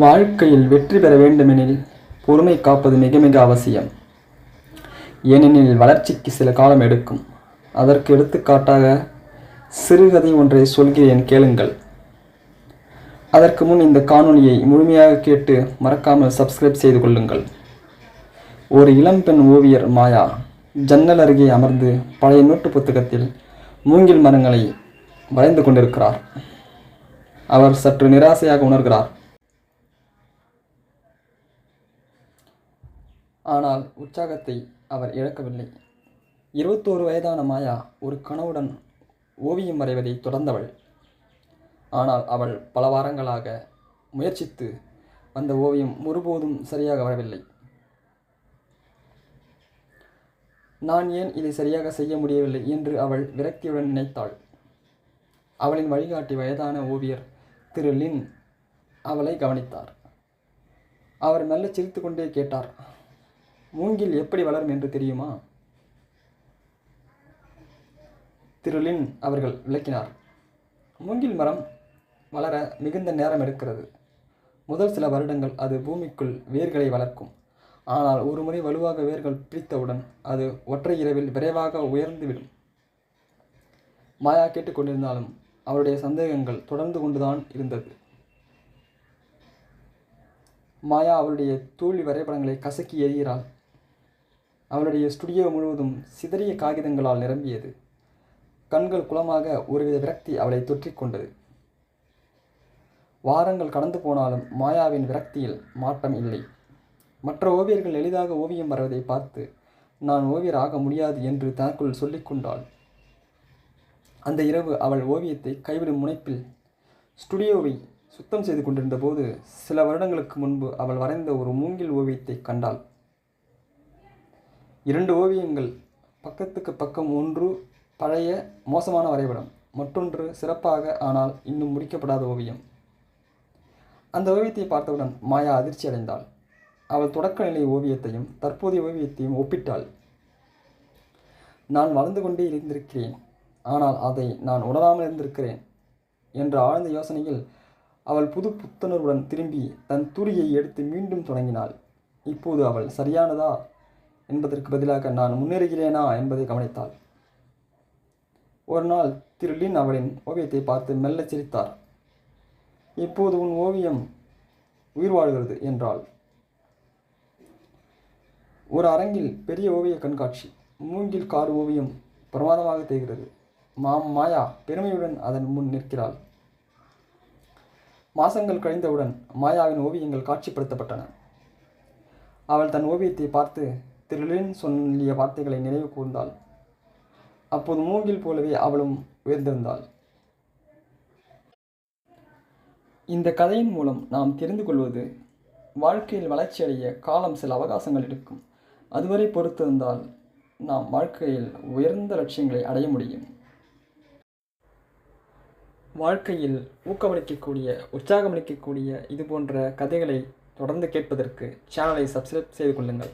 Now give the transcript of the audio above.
வாழ்க்கையில் வெற்றி பெற வேண்டுமெனில் பொறுமை காப்பது மிக மிக அவசியம். ஏனெனில் வளர்ச்சிக்கு சில காலம் எடுக்கும். அதற்கு எடுத்துக்காட்டாக சிறுகதை ஒன்றை சொல்கிறேன் கேளுங்கள். அதற்கு முன் இந்த காணொளியை முழுமையாக கேட்டு மறக்காமல் சப்ஸ்கிரைப் செய்து கொள்ளுங்கள். ஒரு இளம்பெண் ஓவியர் மாயா ஜன்னல் அருகே அமர்ந்து பழைய நோட்டு புத்தகத்தில் மூங்கில் மரங்களை வரைந்து கொண்டிருக்கிறார். அவர் சற்று நிராசையாக உணர்கிறார். ஆனால் உற்சாகத்தை அவர் இழக்கவில்லை. இருபத்தோரு வயதான மாயா ஒரு கனவுடன் ஓவியம் வரைவதை தொடர்ந்தவள். ஆனால் அவள் பல வாரங்களாக முயற்சித்து வந்த ஓவியம் ஒருபோதும் சரியாக வரவில்லை. நான் ஏன் இதை சரியாக செய்ய முடியவில்லை என்று அவள் விரக்தியுடன் நினைத்தாள். அவளின் வழிகாட்டி வயதான ஓவியர் திரு லின் அவளை கவனித்தார். அவர் மெல்ல சிரித்துக்கொண்டே கேட்டார் மூங்கில் எப்படி வளரும் என்று தெரியுமா? திருளின் அவர்கள் விளக்கினார். மூங்கில் மரம் வளர மிகுந்த நேரம் எடுக்கிறது. முதல் சில வருடங்கள் அது பூமிக்குள் வேர்களை வளர்க்கும். ஆனால் ஒரு முறை வலுவாக வேர்கள் பிடித்தவுடன் அது ஒற்றை இரவில் விரைவாக உயர்ந்துவிடும் மாயா கேட்டுக்கொண்டிருந்தாலும் அவருடைய சந்தேகங்கள் தொடர்ந்து கொண்டுதான் இருந்தது. மாயா அவளுடைய தூளி வரைபடங்களை கசக்கி எறிகிறாள். அவளுடைய ஸ்டுடியோ முழுவதும் சிதறிய காகிதங்களால் நிரம்பியது. கண்கள் குளமாக ஒருவித விரக்தி அவளை தொற்றிக் கொண்டது. வாரங்கள் கடந்து போனாலும் மாயாவின் விரக்தியில் மாற்றம் இல்லை. மற்ற ஓவியர்கள் எளிதாக ஓவியம் வரைவதை பார்த்து நான் ஓவியர் ஆக முடியாது என்று தனக்குள் சொல்லிக்கொண்டாள் அந்த இரவு அவள் ஓவியத்தை கைவிடும் முனைப்பில் ஸ்டுடியோவை சுத்தம் செய்து கொண்டிருந்த போது சில வருடங்களுக்கு முன்பு அவள் வரைந்த ஒரு மூங்கில் ஓவியத்தை கண்டாள். இரண்டு ஓவியங்கள். பக்கத்துக்கு பக்கம் ஒன்று பழைய மோசமான வரைபடம். மற்றொன்று சிறப்பாக ஆனால் இன்னும் முடிக்கப்படாத ஓவியம். அந்த ஓவியத்தை பார்த்தவுடன் மாயா அதிர்ச்சி அடைந்தாள். அவள் தொடக்க நிலை ஓவியத்தையும் தற்போதைய ஓவியத்தையும் ஒப்பிட்டாள். நான் வளர்ந்து கொண்டே இருந்திருக்கிறேன். ஆனால் அதை நான் உணராமல் இருந்திருக்கிறேன் என்ற ஆழ்ந்த யோசனையில் அவள் புது புத்துணர்வுடன் திரும்பி தன் துரியை எடுத்து மீண்டும் தொடங்கினாள். இப்போது அவள் சரியானதா? என்பதற்கு பதிலாக நான் முன்னேறுகிறேனா என்பதை கவனித்தாள். ஒரு நாள் திரு லின் அவளின் ஓவியத்தை பார்த்து மெல்ல சிரித்தார். இப்போது உன் ஓவியம் உயிர் வாழ்கிறது என்றாள். ஒரு அரங்கில் பெரிய ஓவிய கண்காட்சி. மூங்கில் கார் ஓவியம் பிரமாதமாக தெரிகிறது மாம் மாயா பெருமையுடன் அதன் முன் நிற்கிறாள். மாசங்கள் கழிந்தவுடன் மாயாவின் ஓவியங்கள் காட்சிப்படுத்தப்பட்டன. அவள் தன் ஓவியத்தை பார்த்து திருளின் சொல்லிய வார்த்தைகளை நினைவு கூர்ந்தாள். அப்போது மூங்கில் போலவே அவளும் உயர்ந்திருந்தாள். இந்த கதையின் மூலம் நாம் தெரிந்து கொள்வது வாழ்க்கையில் வளர்ச்சியடைய காலம் சில அவகாசங்கள் இருக்கும் அதுவரை பொறுத்திருந்தால் நாம் வாழ்க்கையில் உயர்ந்த லட்சியங்களை அடைய முடியும். வாழ்க்கையில் ஊக்கமளிக்கக்கூடிய உற்சாகமளிக்கக்கூடிய இது போன்ற கதைகளை தொடர்ந்து கேட்பதற்கு சேனலை சப்ஸ்கிரைப் செய்து கொள்ளுங்கள்.